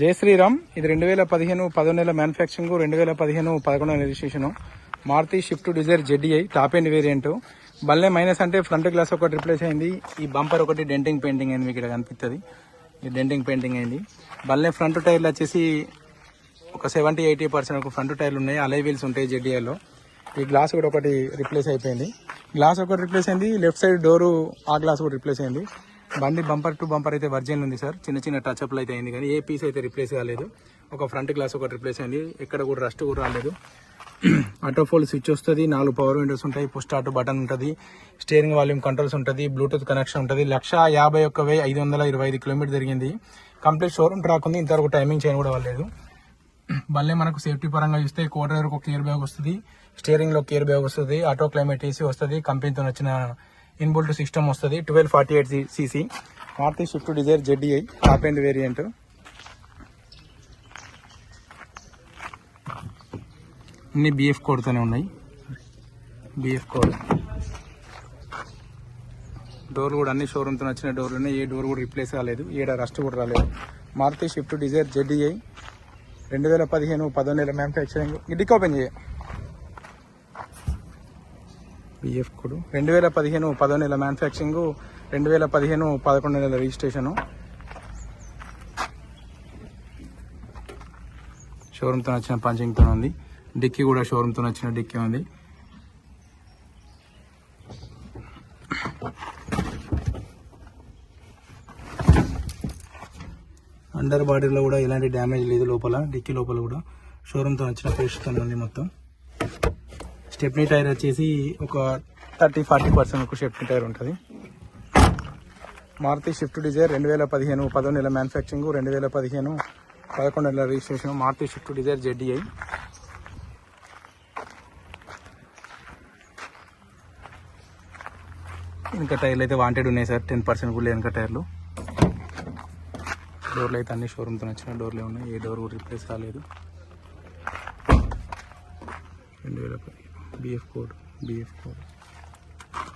జై శ్రీరామ్. ఇది రెండు వేల పదిహేను పదో నెల మ్యానుఫ్యాక్చరింగ్ రెండు వేల పదిహేను పదకొండో registration Maruti swift dzire ZDI top end variant బల్లే మైనస్ అంటే ఫ్రంట్ గ్లాస్ ఒకటి రిప్లేస్ అయింది. ఈ బంపర్ ఒకటి డెంటింగ్ పెయింటింగ్ అయింది మీకు ఇక్కడ కనిపిస్తుంది. ఈ డెంటింగ్ పెయింటింగ్ అయింది. బల్లే ఫ్రంట్ టైర్లు వచ్చేసి ఒక సెవెంటీ ఎయిటీ పర్సెంట్ ఒక ఫ్రంట్ టైర్లు ఉన్నాయి. అలై వీల్స్ ఉంటాయి జెడ్డీఐలో ఈ గ్లాస్ కూడా ఒకటి రిప్లేస్ అయిపోయింది. గ్లాస్ ఒకటి రిప్లేస్ అయింది. లెఫ్ట్ సైడ్ డోరు ఆ గ్లాస్ కూడా రిప్లేస్ అయింది. బండి బంపర్ టు బంపర్ అయితే వర్జన్ ఉంది సార్. చిన్న చిన్న టచ్అప్లు అయితే అయింది కానీ ఏ పీస్ అయితే రిప్లేస్ కాలేదు. ఒక ఫ్రంట్ గ్లాస్ ఒకటి రిప్లేస్ అయింది. ఎక్కడ కూడా రస్ట్ కూడా రాలేదు. ఆటోఫోల్ స్విచ్ వస్తుంది. నాలుగు పవర్ విండోస్ ఉంటాయి. పుష్ స్టార్ట్ బటన్ ఉంటుంది. స్టీరింగ్ వాల్యూమ్ కంట్రోల్స్ ఉంటుంది. బ్లూటూత్ కనెక్షన్ ఉంటుంది. లక్ష యాభై ఒక్క వెయ్యి ఐదు వందల ఇరవై ఐదు కిలోమీటర్ జరిగింది. కంప్లీట్ షోరూమ్ ట్రాక్ ఉంది. ఇంతవరకు టైమింగ్ చేయడం కూడా వాళ్ళలేదు మళ్ళీ మనకు సేఫ్టీ పరంగా చూస్తే కో డ్రైవర్కి ఒక కేర్ బ్యాగ్ వస్తుంది స్టీరింగ్లో కేర్ బ్యాగ్ వస్తుంది. ఆటో క్లైమేట్ ఏసీ వస్తుంది. కంపెనీతో వచ్చిన ఇన్బుల్ట్ సిస్టమ్ వస్తుంది twelve forty eight CC Maruti swift dzire ZDI top end variant అన్ని బిఎఫ్ కోడ్తోనే ఉన్నాయి. బిఎఫ్ కోడ్ డోర్ కూడా అన్ని షోరూమ్తో వచ్చిన డోర్లు ఉన్నాయి. ఏ డోర్ కూడా రిప్లేస్ కాలేదు. ఏడ రస్ట్ కూడా రాలేదు. మారుతి షిఫ్ట్ డిజైర్ జెడ్డీఐ రెండు వేల పదిహేను పదో నెల మ్యానుఫ్యాక్చరింగ్ డిక్ ఓపెన్ చేయ. BF code. రెండు వేల పదిహేను పదో నెల మ్యానుఫ్యాక్చరింగ్ రెండు వేల పదిహేను పదకొండు నెలల రిజిస్ట్రేషను షోరూమ్తో వచ్చిన పంచింగ్తో ఉంది. డిక్కీ కూడా షోరూమ్తో వచ్చిన డిక్కీ ఉంది. అండర్ బాడీలో కూడా ఎలాంటి డ్యామేజ్ లేదు లోపల. డిక్కీ లోపల కూడా. షోరూమ్తో వచ్చిన ఫ్రెష్తో ఉంది మొత్తం. స్టెప్నీ టైర్ వచ్చేసి ఒక థర్టీ ఫార్టీ పర్సెంట్ వరకు స్టెప్నీ టైర్ ఉంటుంది మారుతి షిఫ్ట్ డిజైర్ రెండు వేల పదిహేను పదో నెల మ్యానుఫ్యాక్చరింగ్ రెండు వేల పదిహేను పదకొండు నెలల registration Maruti swift dzire ZDI ఇంకా టైర్లు అయితే వాంటెడ్ ఉన్నాయి సార్. టెన్ పర్సెంట్ కూడా వెనక టైర్లు. డోర్లు అయితే అన్ని షోరూమ్తో వచ్చిన డోర్లే ఉన్నాయి ఏ డోర్ కూడా రిప్లేస్ కాలేదు. రెండు వేల బిఎఫ్ కోడ్ బిఎఫ్ కోడ్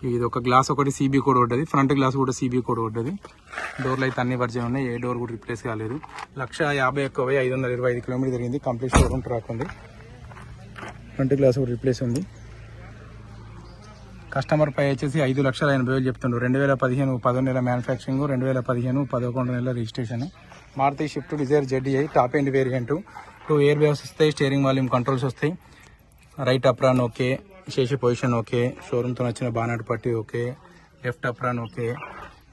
ఇది ఒక గ్లాస్ ఒకటి సీబీ కోడ్ ఉంటుంది ఫ్రంట్ గ్లాస్ కూడా సీబీ కోడ్ ఉంటుంది డోర్లు అయితే అన్ని పరిచయం ఉన్నాయి. ఏ డోర్ కూడా రిప్లేస్ కాలేదు. లక్ష యాభై ఒక్క వెయ్యి ఐదు వందల ఇరవై ఐదు కిలోమీటర్ జరిగింది. కంప్లీట్ షోరూమ్ ట్రాక్ ఉంది. ఫ్రంట్ గ్లాస్ కూడా రిప్లేస్ ఉంది. కస్టమర్ పై వచ్చేసి ఐదు లక్షల ఎనభై వేలు చెప్తుండ్రు. రెండు వేల పదిహేను పదో నెల మ్యానుఫ్యాక్చరింగ్ రెండు వేల పదిహేను పదకొండు నెలల registration Maruti swift dzire ZDI top end variant two air bags వస్తాయి స్టీరింగ్ వాల్యూమ్ కంట్రోల్స్ వస్తాయి. రైట్ అప్రాన్ ఓకే చేసే పొజిషన్ ఓకే షోరూమ్తో వచ్చిన బానట్ పట్టి ఓకే లెఫ్ట్ అప్రాన్ ఓకే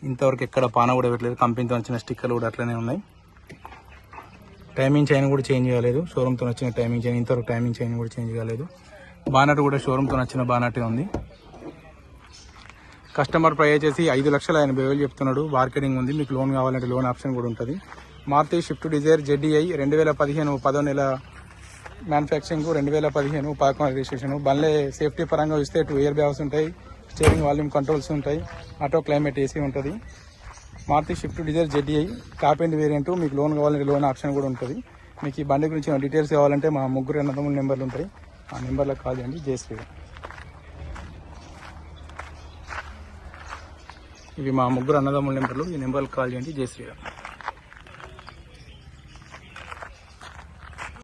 ఇంతవరకు ఎక్కడ పాన కూడా పెట్టలేదు. కంపెనీతో వచ్చిన స్టిక్కర్లు కూడా అట్లనే ఉన్నాయి. టైమింగ్ చైన్ కూడా చేంజ్ కాలేదు షోరూమ్తో వచ్చిన టైమింగ్ చైన్ ఇంతవరకు టైమింగ్ చైన్ కూడా చేంజ్ కాలేదు బానట్ కూడా షోరూమ్తో వచ్చిన బానటే ఉంది. కస్టమర్ ప్రై వచ్చేసి ఐదు లక్షల ఎనభై వేలు చెప్తున్నాడు. మార్కెటింగ్ ఉంది. మీకు లోన్ కావాలంటే లోన్ ఆప్షన్ కూడా ఉంటుంది. మారుతి షిఫ్ట్ డిజైర్ జెడ్డీఐ రెండు వేల పదిహేను పదో నెల మ్యానుఫ్యాక్చరింగ్ రెండు వేల పదిహేను పాకం రిజిస్ట్రేషన్ బండ్లే సేఫ్టీ పరంగా ఇస్తే టూ ఇయర్ బ్యాగ్స్ ఉంటాయి. స్టీరింగ్ వాల్యూమ్ కంట్రోల్స్ ఉంటాయి. ఆటో క్లైమేట్ ఏసీ ఉంటుంది. Maruti swift dzire ZI top end variant మీకు లోన్ కావాలంటే లోన్ ఆప్షన్ కూడా ఉంటుంది. మీకు ఈ బండి గురించి ఏమైనా డీటెయిల్స్ కావాలంటే మా ముగ్గురు అన్నదమ్ముల నెంబర్లు ఉంటాయి. ఆ నెంబర్లకు కాల్ చేయండి. జయశ్రీ ఇవి మా ముగ్గురు అన్నదమ్ముల నెంబర్లు. ఈ నెంబర్కి కాల్ చేయండి. జయశ్రీరామ్